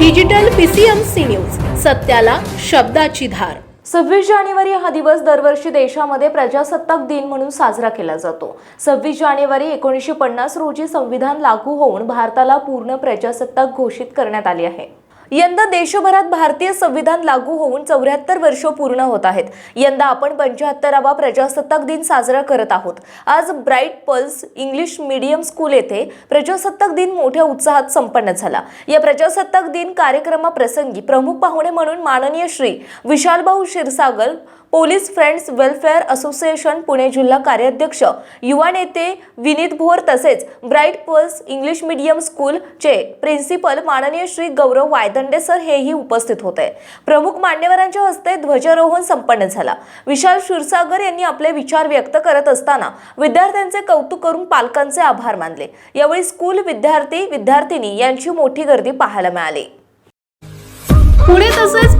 Digital PCMC news सत्याला शब्दाची धार. सव्वीस जानेवारी हा दिवस दरवर्षी देशामध्ये प्रजासत्ताक दिन म्हणून साजरा केला जातो. सव्वीस जानेवारी एकोणीसशे पन्नास रोजी संविधान लागू होऊन भारताला पूर्ण प्रजासत्ताक घोषित करण्यात आली आहे. यंदा देशभरात भारतीय संविधान लागू होऊन चौऱ्याहत्तर वर्ष पूर्ण होत आहेत. यंदा आपण पंच्याहत्तरावा प्रजासत्ताक दिन साजरा करत आहोत. आज bright pulse English medium school येथे प्रजासत्ताक दिन मोठ्या उत्साहात संपन्न झाला. या प्रजासत्ताक दिन कार्यक्रमाप्रसंगी प्रमुख पाहुणे म्हणून माननीय Shri Vishalbhau Kshirsagar police friends welfare association Pune जिल्हा कार्याध्यक्ष युवा नेते विनीत भोर तसेच ब्राईट पर्ल्स इंग्लिश मीडियम स्कूलचे प्रिन्सिपल माननीय श्री गौरव वायदंडे सर हेही उपस्थित होते. प्रमुख मान्यवरांच्या हस्ते ध्वजारोहण संपन्न झाला. विशाल क्षीरसागर यांनी आपले विचार व्यक्त करत असताना विद्यार्थ्यांचे कौतुक करून पालकांचे आभार मानले. यावेळी स्कूल विद्यार्थी विद्यार्थिनी यांची मोठी गर्दी पाहायला मिळाली. पुणे तसेच